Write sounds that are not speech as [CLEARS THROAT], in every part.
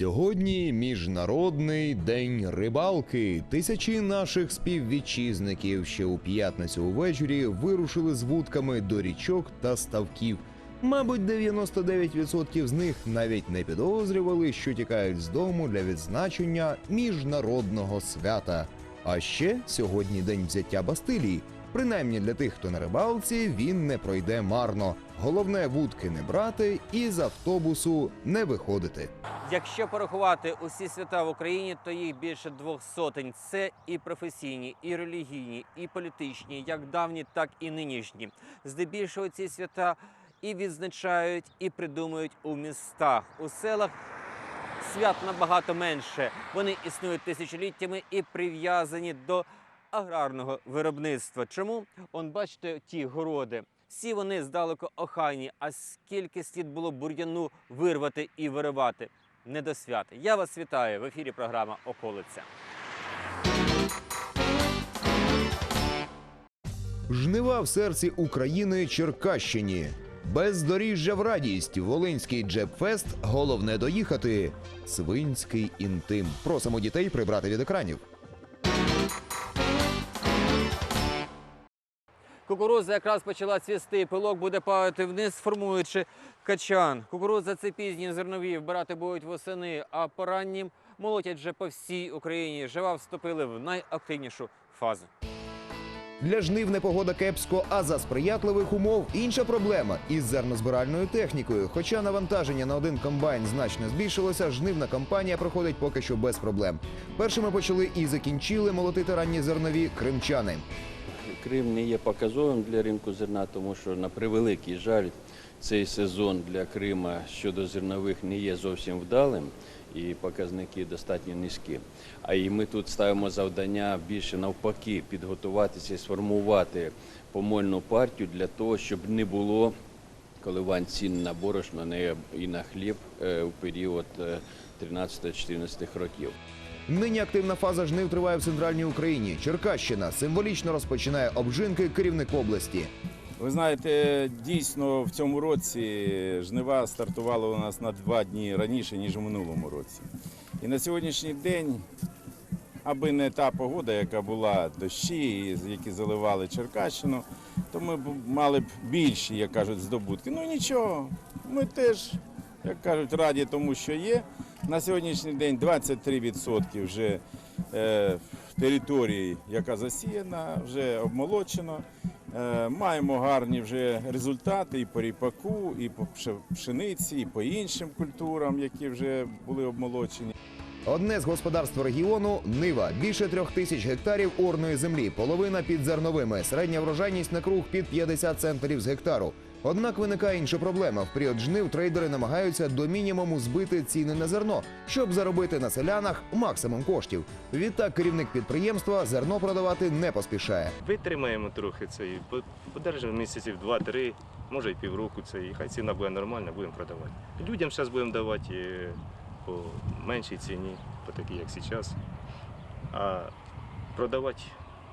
Сьогодні міжнародний день рибалки. Тисячі наших співвітчизників ще у п'ятницю увечері вирушили з вудками до річок та ставків. Мабуть, 99% з них навіть не підозрювали, що тікають з дому для відзначення міжнародного свята. А ще сьогодні день взяття Бастилії. Принаймні для тих, хто на рибалці, він не пройде марно. Головне вудки не брати і з автобусу не виходити. Якщо порахувати усі свята в Україні, то їх більше двох сотень. Це і професійні, і релігійні, і політичні, як давні, так і нинішні. Здебільшого ці свята і відзначають, і придумують у містах, у селах. Свят набагато менше. Вони існують тисячоліттями і прив'язані до аграрного виробництва. Чому? Он бачите ті городи. Всі вони здалеку охайні, а скільки слід було бур'яну вирвати і виривати. Не до свят. Я вас вітаю в ефірі. Програма Околиця. Жнива в серці України Черкащині. Бездоріжжя в радість. Волинський джебфест. Головне доїхати. Свинський інтим. Просимо дітей прибрати від екранів. Кукурудза якраз почала цвісти, пилок буде падати вниз, формуючи качан. Кукурудза це пізні зернові, вбирати будуть восени, а по раннім молотять вже по всій Україні. Жива вступили в найактивнішу фазу. Для жнив непогода кепсько, а за сприятливих умов інша проблема із зернозбиральною технікою. Хоча навантаження на один комбайн значно збільшилося, жнивна кампанія проходить поки що без проблем. Першими почали і закінчили молотити ранні зернові кримчани. Крим не є показовим для ринку зерна, тому що на превеликий жаль, цей сезон для Крима щодо зернових не є зовсім вдалим і показники достатньо низькі. А і ми тут ставимо завдання більше навпаки підготуватися і сформувати помольну партію для того, щоб не було коливань цін на борошно і на хліб е, у період е, 13-14 років. Нині активна фаза жнив триває в центральній Україні. Черкащина символічно розпочинає обжинки керівник області. Ви знаєте, дійсно в цьому році жнива стартували у нас на два дні раніше, ніж у минулому році. І на сьогоднішній день, аби не та погода, яка була дощі, які заливали Черкащину, то ми б мали б більші, як кажуть, здобутки. Ну нічого, ми теж, як кажуть, раді тому, що є. На сьогоднішній день 23% вже е, території, яка засіяна, вже обмолочено. Е, Маємо гарні вже результати і по ріпаку, і по пше- пшениці, і по іншим культурам, які вже були обмолочені. Одне з господарств регіону Нива. Більше трьох тисяч гектарів орної землі, половина під зерновими. Середня врожайність на круг під 50 центнерів з гектару. Однак виникає інша проблема. В період жнив трейдери намагаються до мінімуму збити ціни на зерно, щоб заробити на селянах максимум коштів. Відтак керівник підприємства зерно продавати не поспішає. Витримаємо трохи це і подержимо місяців 2-3, може й півроку це, і хай ціна буде нормальна, будемо продавати. Людям зараз будемо давати е, по меншій ціні, по такій, як зараз, а продавати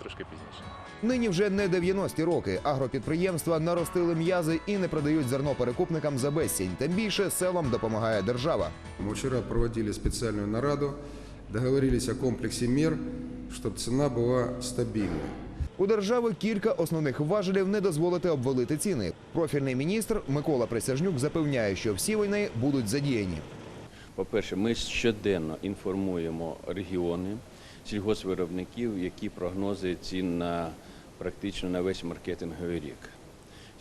трошки пізніше. Нині вже не 90-ті роки. Агропідприємства наростили м'язи і не продають зерно перекупникам за безцінь. Тим більше селам допомагає держава. Мы вчера проводили специальную нараду, договорились о комплексе мер, чтобы цена была стабильной. У держави кілька основних важелів не дозволити обвалити ціни. Профільний міністр Микола Присяжнюк запевняє, що всі війни будуть задіяні. По-перше, ми щоденно інформуємо регіони, сільгоспвиробників, які прогнози цін на практично на весь маркетинговий рік.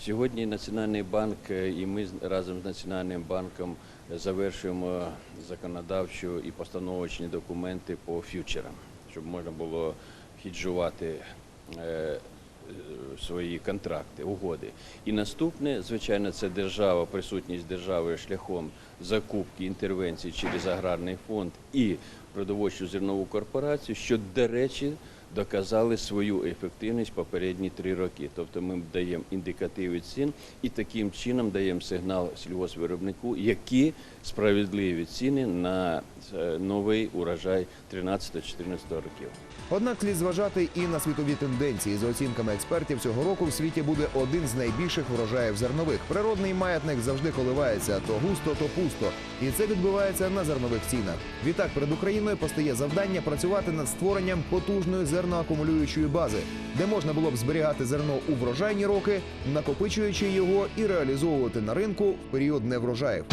Сьогодні Національний банк е, і ми разом з Національним банком завершуємо законодавчу і постановочні документи по ф'ючерам, щоб можна було хіджувати е, е, свої контракти, угоди. І наступне, звичайно, це держава, присутність держави шляхом закупки інтервенцій через аграрний фонд і продовольчу зернову корпорацію, що, до речі, доказали свою ефективність попередні три роки. Тобто ми даємо індикативи цін і таким чином даємо сигнал сільгоспвиробнику, які справедливі ціни на е, новий урожай 13-14 років. Однак слід зважати і на світові тенденції. За оцінками експертів, цього року в світі буде один з найбільших врожаїв зернових. Природний маятник завжди коливається то густо, то пусто, і це відбувається на зернових цінах. Відтак перед Україною постає завдання працювати над створенням потужної зерноакумулюючої бази, де можна було б зберігати зерно у врожайні роки, накопичуючи його і реалізовувати на ринку в період неврожаїв.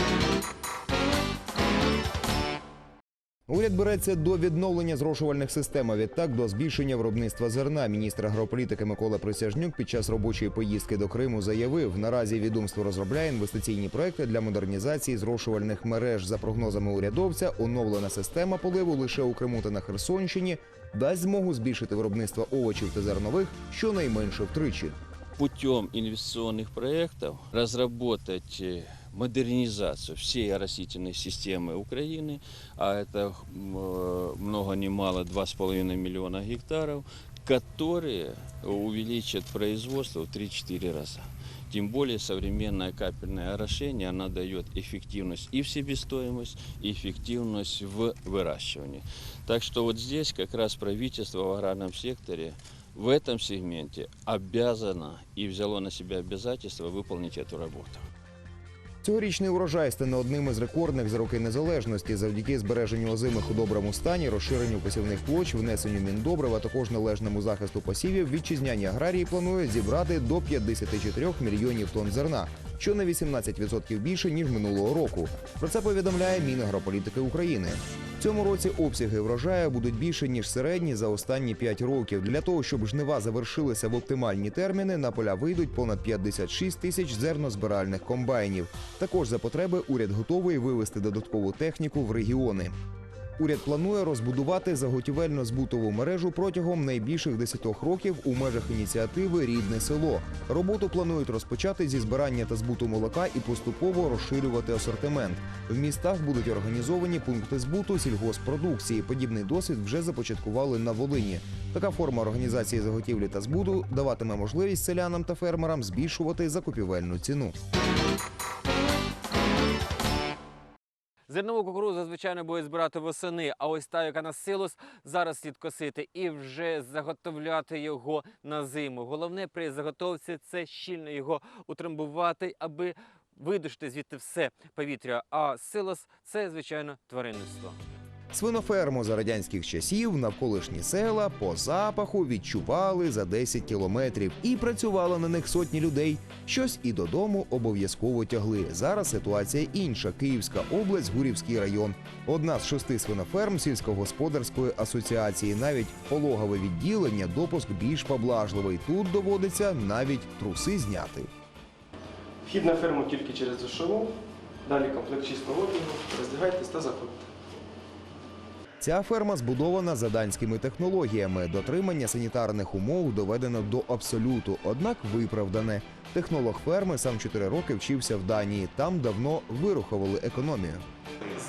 Уряд береться до відновлення зрошувальних систем, а відтак до збільшення виробництва зерна. Міністр агрополітики Микола Присяжнюк під час робочої поїздки до Криму заявив, наразі відомство розробляє інвестиційні проекти для модернізації зрошувальних мереж. За прогнозами урядовця, оновлена система поливу лише у Криму та на Херсонщині дасть змогу збільшити виробництво овочів та зернових щонайменше втричі. путем инвестиционных проектов разработать э, модернизацию всей растительной системы Украины, а это м, э, много ни мало 2,5 миллиона гектаров, которые увеличат производство в 3-4 раза. Тем более современное капельное орошение, она дает эффективность и в себестоимость, и эффективность в выращивании. Так что вот здесь как раз правительство в аграрном секторе в этом сегменте обязано и взяло на себя обязательство выполнить эту работу. Цьогорічний урожай стане одним із рекордних за роки незалежності завдяки збереженню озимих у доброму стані, розширенню посівних площ, внесенню міндобрив, а також належному захисту посівів. Вітчизняні аграрії планують зібрати до 54 мільйонів тонн зерна, що на 18% більше ніж минулого року. Про це повідомляє Мінагрополітики України. Цьому році обсяги врожаю будуть більше ніж середні за останні 5 років. Для того щоб жнива завершилися в оптимальні терміни, на поля вийдуть понад 56 тисяч зернозбиральних комбайнів. Також за потреби уряд готовий вивести додаткову техніку в регіони. Уряд планує розбудувати заготівельно-збутову мережу протягом найбільших 10 років у межах ініціативи Рідне село. Роботу планують розпочати зі збирання та збуту молока і поступово розширювати асортимент. В містах будуть організовані пункти збуту сільгоспродукції. Подібний досвід вже започаткували на Волині. Така форма організації заготівлі та збуту даватиме можливість селянам та фермерам збільшувати закупівельну ціну. Зернову кукурудзу, звичайно, будуть збирати восени, а ось та, яка на силос, зараз слід косити і вже заготовляти його на зиму. Головне при заготовці це щільно його утрамбувати, аби видушити звідти все повітря. А силос це, звичайно, тваринництво. Свиноферму за радянських часів навколишні села по запаху відчували за 10 кілометрів і працювало на них сотні людей. Щось і додому обов'язково тягли. Зараз ситуація інша. Київська область, Гурівський район. Одна з шести свиноферм сільськогосподарської асоціації. Навіть пологове відділення допуск більш поблажливий. Тут доводиться навіть труси зняти. Вхід на ферму тільки через душову, далі комплект чистого одягу, роздягайтесь та заходьте. Ця ферма збудована за данськими технологіями. Дотримання санітарних умов доведено до абсолюту, однак виправдане. Технолог ферми сам 4 роки вчився в Данії. Там давно вирухували економію.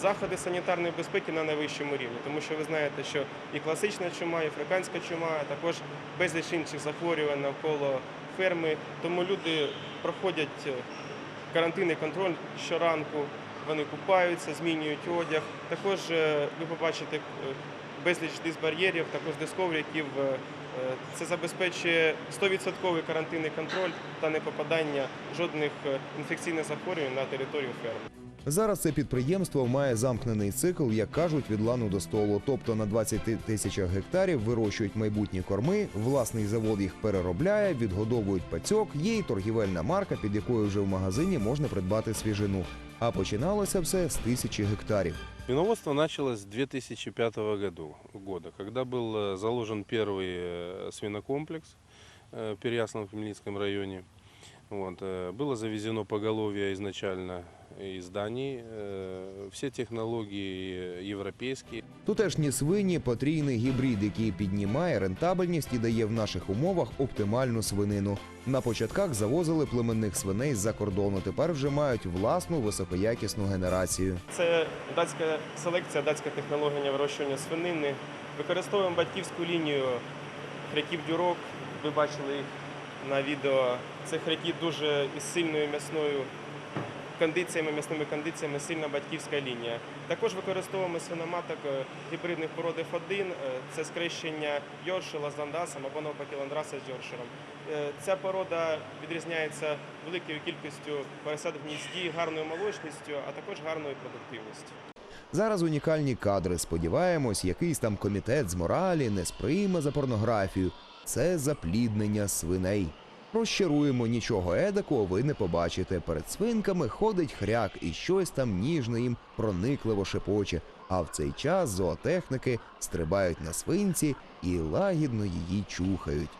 Заходи санітарної безпеки на найвищому рівні, тому що ви знаєте, що і класична чума, і африканська чума, а також безліч інших захворювань навколо ферми. Тому люди проходять е, карантинний контроль щоранку, вони купаються, змінюють одяг. Також е, ви побачите е, безліч дисбар'єрів, також дисковриків. Е, Це забезпечує 100% карантинний контроль та не попадання жодних інфекційних захворювань на територію ферми. Зараз це підприємство має замкнений цикл, як кажуть, від лану до столу. Тобто на 20 тисячах гектарів вирощують майбутні корми, власний завод їх переробляє, відгодовують пацьок. Є й торгівельна марка, під якою вже в магазині можна придбати свіжину. А починалося все з тисячі гектарів. Виноводство началось с 2005 году, года, когда был э, заложен первый э, свинокомплекс э, в Переяслав-Хмельницком районе. Вот, э, было завезено поголовье изначально из Дании. Э, Все технологии э. Тутешні свині потрійний гібрид, який піднімає рентабельність і дає в наших умовах оптимальну свинину. На початках завозили племенних свиней з-за кордону. Тепер вже мають власну високоякісну генерацію. Це датська селекція, датська технологія вирощування свинини. Використовуємо батьківську лінію хряків дюрок. Ви бачили їх на відео. Це хряки дуже із сильною м'ясною кондиціями, м'ясними кондиціями, сильна батьківська лінія. Також використовуємо свиноматок е, гібридних пород F1, е, це скрещення Йоршила з ландасом або навпаки ландраса з Йорширом. Е, Ця порода відрізняється великою кількістю поросят в гнізді, гарною молочністю, а також гарною продуктивністю. Зараз унікальні кадри. Сподіваємось, якийсь там комітет з моралі не сприйме за порнографію. Це запліднення свиней. Розчаруємо нічого едакого ви не побачите. Перед свинками ходить хряк і щось там ніжне їм проникливо шепоче. А в цей час зоотехніки стрибають на свинці і лагідно її чухають.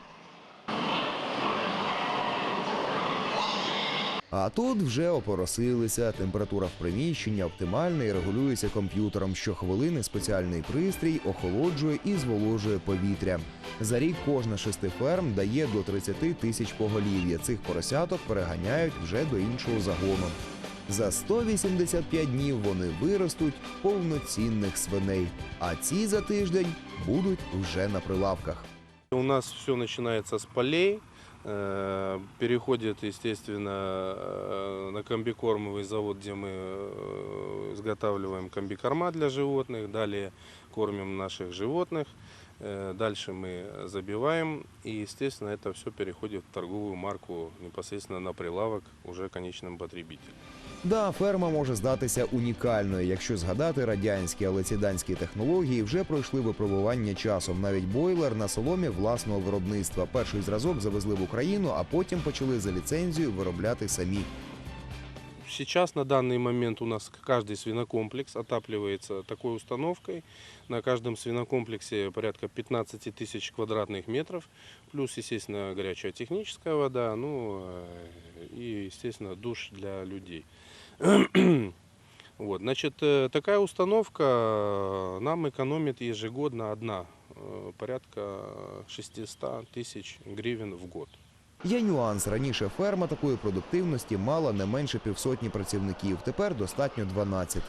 А тут вже опоросилися. Температура в приміщенні оптимальна і регулюється комп'ютером. Щохвилини спеціальний пристрій охолоджує і зволожує повітря. За рік кожна шести ферм дає до 30 тисяч поголів'я. Цих поросяток переганяють вже до іншого загону. За 185 днів вони виростуть повноцінних свиней, а ці за тиждень будуть вже на прилавках. У нас все начинается с полей, переходит, естественно, э, на комбикормовый завод, где мы э, изготавливаем комбикорма для животных, далее кормим наших животных, э, дальше мы забиваем, и, естественно, это все переходит в торговую марку непосредственно на прилавок уже конечным потребителям. Да, ферма може здатися унікальною, якщо згадати радянські, але ці данські технології вже пройшли випробування часом. Навіть бойлер на соломі власного виробництва. Перший зразок завезли в Україну, а потім почали за ліцензію виробляти самі. Сейчас на данный момент у нас каждый свинокомплекс отапливается такой установкой. На каждом свинокомплексе порядка 15 тысяч квадратных метров, плюс, естественно, горячая техническая вода, ну э, и, естественно, душ для людей. [CLEARS THROAT] Вот, значит, э, такая установка э, нам экономит ежегодно одна э, порядка 600 тысяч гривен в год. Є нюанс. Раніше ферма такої продуктивності мала не менше півсотні працівників, тепер достатньо 12.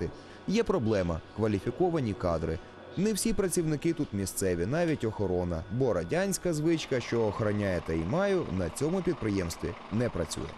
Є проблема кваліфіковані кадри. Не всі працівники тут місцеві, навіть охорона, бо радянська звичка, що охороняє та й маю, на цьому підприємстві не працює.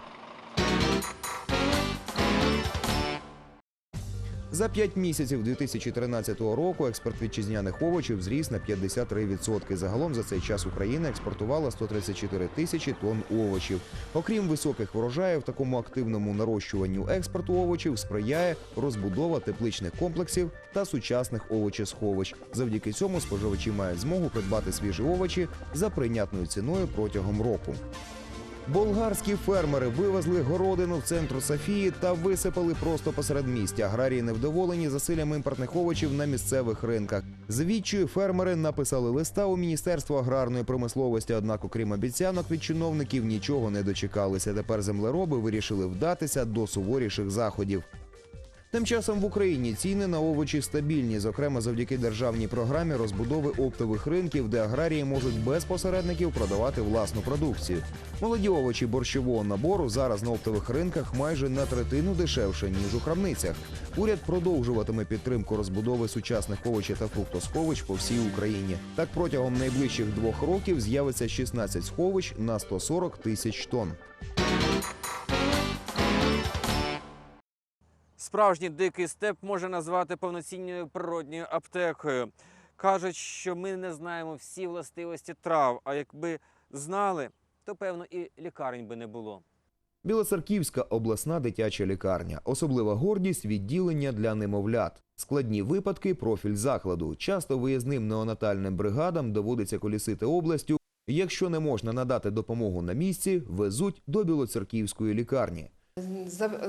За 5 місяців 2013 року експорт вітчизняних овочів зріс на 53%. Загалом за цей час Україна експортувала 134 тисячі тонн овочів. Окрім високих врожаїв, такому активному нарощуванню експорту овочів сприяє розбудова тепличних комплексів та сучасних овочесховищ. Завдяки цьому споживачі мають змогу придбати свіжі овочі за прийнятною ціною протягом року. Болгарські фермери вивезли городину в центру Софії та висипали просто посеред містя. Аграрії невдоволені засиллям імпортних овочів на місцевих ринках. Звідчою фермери написали листа у Міністерство аграрної промисловості. Однак, окрім обіцянок від чиновників, нічого не дочекалися. Тепер землероби вирішили вдатися до суворіших заходів. Тим часом в Україні ціни на овочі стабільні, зокрема завдяки державній програмі розбудови оптових ринків, де аграрії можуть без посередників продавати власну продукцію. Молоді овочі борщового набору зараз на оптових ринках майже на третину дешевше ніж у крамницях. Уряд продовжуватиме підтримку розбудови сучасних овочів та фруктосховищ по всій Україні. Так протягом найближчих двох років з'явиться 16 сховищ на 140 тисяч тонн. Справжній дикий степ можна назвати повноцінною природньою аптекою. Кажуть, що ми не знаємо всі властивості трав, а якби знали, то певно і лікарень би не було. Білоцерківська обласна дитяча лікарня. Особлива гордість відділення для немовлят. Складні випадки профіль закладу. Часто виїзним неонатальним бригадам доводиться колісити областю. Якщо не можна надати допомогу на місці, везуть до Білоцерківської лікарні.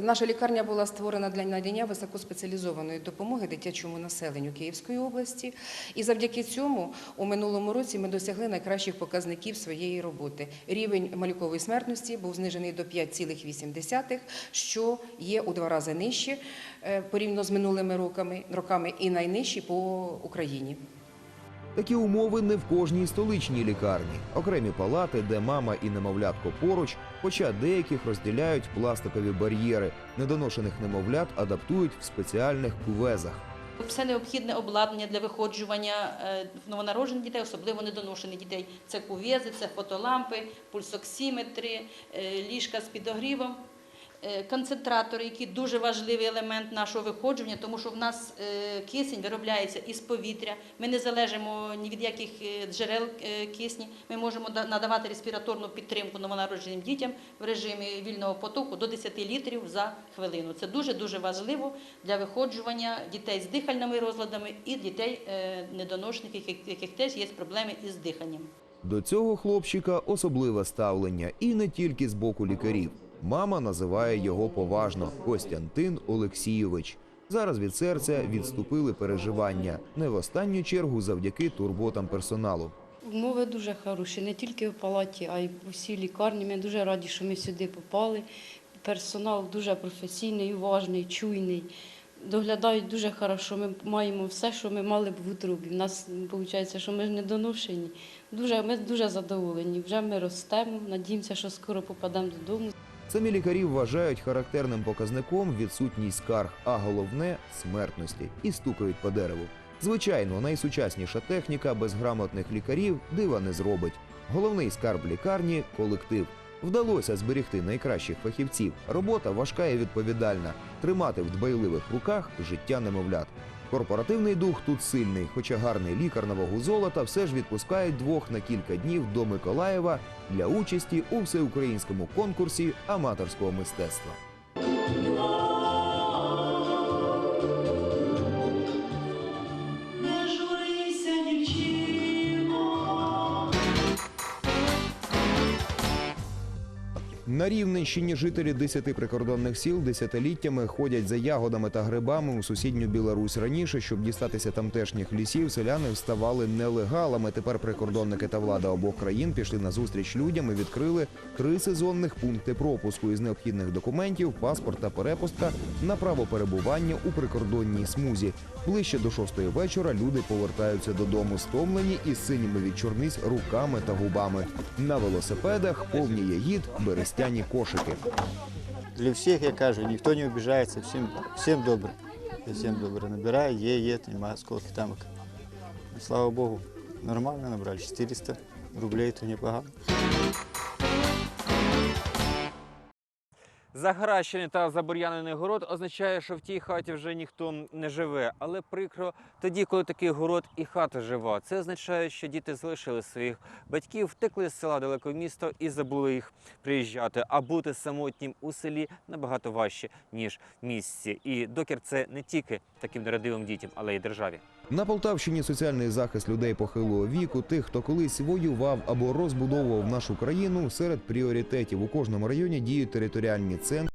Наша лікарня була створена для надання високоспеціалізованої допомоги дитячому населенню Київської області, і завдяки цьому у минулому році ми досягли найкращих показників своєї роботи. Рівень малюкової смертності був знижений до 5,8, що є у два рази нижче е, порівняно з минулими роками, роками і найнижчий по Україні. Такі умови не в кожній столичній лікарні. Окремі палати, де мама і немовлятко поруч, хоча деяких розділяють пластикові бар'єри. Недоношених немовлят адаптують в спеціальних кувезах. Все необхідне обладнання для виходжування е, новонароджених дітей, особливо недоношених дітей. Це кув'єзи, це фотолампи, пульсоксиметри, е, ліжка з підогрівом. Е, Концентратори, які дуже важливий елемент нашого виходження, тому що в нас е, кисень виробляється із повітря. Ми не залежимо ні від яких е, джерел кисні. Ми можемо да- надавати респіраторну підтримку новонародженим дітям в режимі вільного потоку до 10 літрів за хвилину. Це дуже дуже важливо для виходжування дітей з дихальними розладами і дітей яких- яких теж є проблеми із диханням. До цього хлопчика особливе ставлення, і не тільки з боку лікарів. Мама називає його поважно Костянтин Олексійович. Зараз від серця відступили переживання, не в останню чергу завдяки турботам персоналу. Умови дуже хороші, не тільки в палаті, а й у всій лікарні. Ми дуже раді, що ми сюди попали. Персонал дуже професійний, уважний, чуйний. Доглядають дуже хорошо. Ми маємо все, що ми мали б в утробі. У нас виходить, що ми ж не доношені. Дуже, ми дуже задоволені. Вже ми ростемо. Надіємося, що скоро попадемо додому. Самі лікарі вважають характерним показником відсутність скарг, а головне смертності, і стукають по дереву. Звичайно, найсучасніша техніка без грамотних лікарів дива не зробить. Головний скарб лікарні колектив. Вдалося зберегти найкращих фахівців. Робота важка і відповідальна. Тримати в дбайливих руках життя немовлят. Корпоративний дух тут сильний, хоча гарний лікар на вагу золота все ж відпускають двох на кілька днів до Миколаєва для участі у всеукраїнському конкурсі аматорського мистецтва. Рівненщині жителі десяти прикордонних сіл десятиліттями ходять за ягодами та грибами у сусідню Білорусь. Раніше, щоб дістатися тамтешніх лісів, селяни вставали нелегалами. Тепер прикордонники та влада обох країн пішли на зустріч людям і відкрили три сезонних пункти пропуску із необхідних документів, паспорт та перепустка на право перебування у прикордонній смузі. Ближче до шостої вечора люди повертаються додому стомлені і синіми від чорниць руками та губами. На велосипедах повні ягід, берестяні кошики. Для всіх, я кажу, ніхто не обіжається, всім, всім добре. Всім добре. Набирає, є, є, немає сколки тамок. І, слава Богу, нормально набрали. 400 рублей, то непогано. Загращений та забур'янений город означає, що в тій хаті вже ніхто не живе. Але прикро тоді, коли такий город і хата жива. Це означає, що діти залишили своїх батьків, втекли з села далеко в місто і забули їх приїжджати. А бути самотнім у селі набагато важче ніж в місті. І докір це не тільки таким нерадивим дітям, але й державі. На Полтавщині соціальний захист людей похилого віку, тих, хто колись воював або розбудовував нашу країну, серед пріоритетів у кожному районі діють територіальні центри.